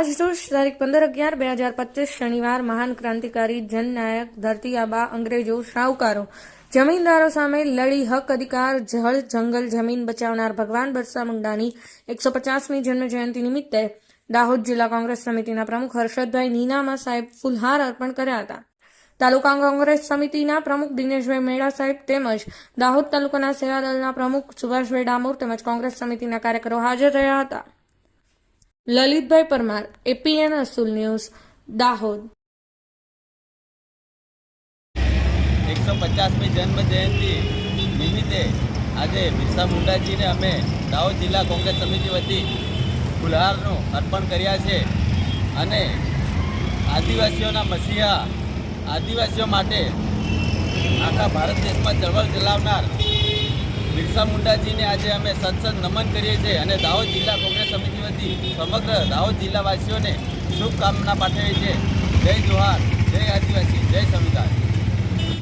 આજ રોજ તારીખ પંદર અગિયાર બે હજાર પચીસ શનિવાર મહાન ક્રાંતિકારી, જનનાયક ધરતી આબા અંગ્રેજો, શાહુકારો. જમીનદારો સામે લડી હક અધિકાર જળ જંગલ, જમીન બચાવનાર ભગવાન બિરસા મુંડાની એકસો પચાસમી જન્મ જયંતિ નિમિત્તે દાહોદ જિલ્લા કોંગ્રેસ સમિતિના પ્રમુખ હર્ષદભાઈ નીનામા સાહેબ ફુલહાર અર્પણ કર્યા હતા. તાલુકા કોંગ્રેસ સમિતિના પ્રમુખ દિનેશભાઈ મેળા સાહેબ તેમજ દાહોદ તાલુકાના સેવાદળના પ્રમુખ સુભાષભાઈ ડામોર તેમજ કોંગ્રેસ સમિતિના કાર્યકરો હાજર રહ્યા હતા. લલિતભાઈ પરમાર, એપીએન અસુલ ન્યૂઝ, દાહોદ. એકસો પચાસમી જન્મ જયંતિ નિમિત્તે આજે બિરસા મુંડાજીને અમે દાહોદ જિલ્લા કોંગ્રેસ સમિતિ વતી ફુલહારનું અર્પણ કર્યા છે અને આદિવાસીઓના મસીહા આદિવાસીઓ માટે આખા ભારત દેશમાં ચળવળ ચલાવનાર બિરસા મુંડાજીને આજે અમે સંસદ નમન કરીએ છીએ અને દાહોદ જિલ્લા કોંગ્રેસ સમિતિ વતી સમગ્ર દાહોદ જિલ્લાવાસીઓને શુભકામના પાઠવીએ છીએ. જય જોહાર.